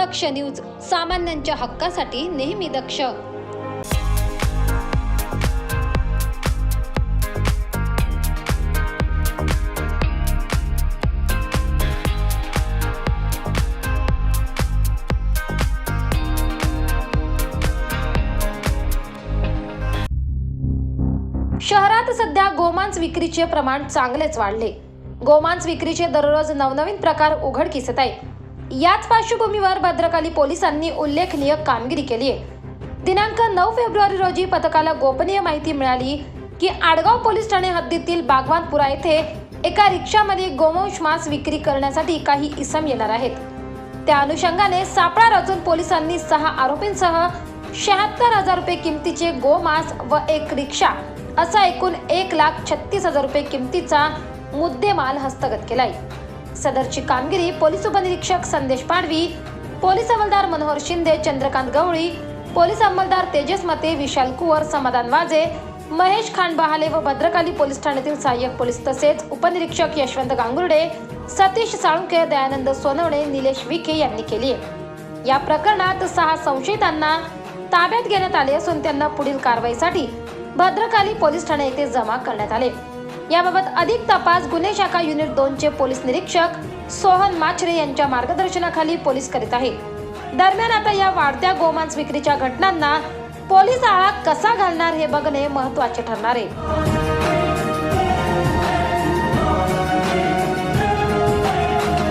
दक्ष news सामान्यांच्या हक्कासाठी नेहमी दक्ष. शहरात सध्या गोमांस विक्रीचे प्रमाण चांगलेच वाढले. गोमांस विक्रीचे दररोज नवनवीन प्रकार उघडकीस येत आहे याच पार्श्वभूमीवर भद्रकाली पोलिसांनी उल्लेखनीय कामगिरी केली आहे. दिनांक नऊ फेब्रुवारी रोजी पथकाला गोपनीय माहिती मिळाली की आडगाव पोलीस ठाणे हद्दीतील बागवानपुरा येथे एका रिक्षामध्ये गोवंश मांस विक्री करण्यासाठी काही इसम येणार आहेत. त्या अनुषंगाने सापळा रचून पोलिसांनी सहा आरोपींसह शहात्तर हजार रुपये किमतीचे गोमांस व एक रिक्षा असा एकूण एक लाख छत्तीस हजार रुपये किमतीचा मुद्देमाल हस्तगत केलाय. सदरची कामगिरी पोलीस उपनिरीक्षक संदेश पाडवी पोलीस अंमलदार मनोहर शिंदे चंद्रकांत गवळी पोलीस अंमलदार तेजस मते विशाल कुवर समाधान वाजे महेश खान बहाले व भद्रकाली पोलीस ठाण्यातील सहाय्यक पोलीस तसेच उपनिरीक्षक यशवंत गांगुर्डे सतीश साळुंके दयानंद सोनवणे निलेश विखे यांनी केली आहे. या प्रकरणात सहा संशयितांना ताब्यात घेण्यात आले असून त्यांना पुढील कारवाईसाठी भद्रकाली पोलीस ठाणे येथे जमा करण्यात आले. याबाबत अधिक तपास गुन्हे शाखा युनिट दोनचे पोलीस निरीक्षक सोहन माचरे यांच्या मार्गदर्शनाखाली पोलीस करीत आहे. दरम्यान आता या वाढत्या गोमांस विक्रीच्या घटनांना पोलीस आळा कसा घालणार हे बघणे महत्त्वाचे ठरणार आहे.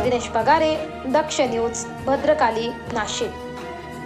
दिनेश पगारे दक्ष न्यूज भद्रकाली नाशिक.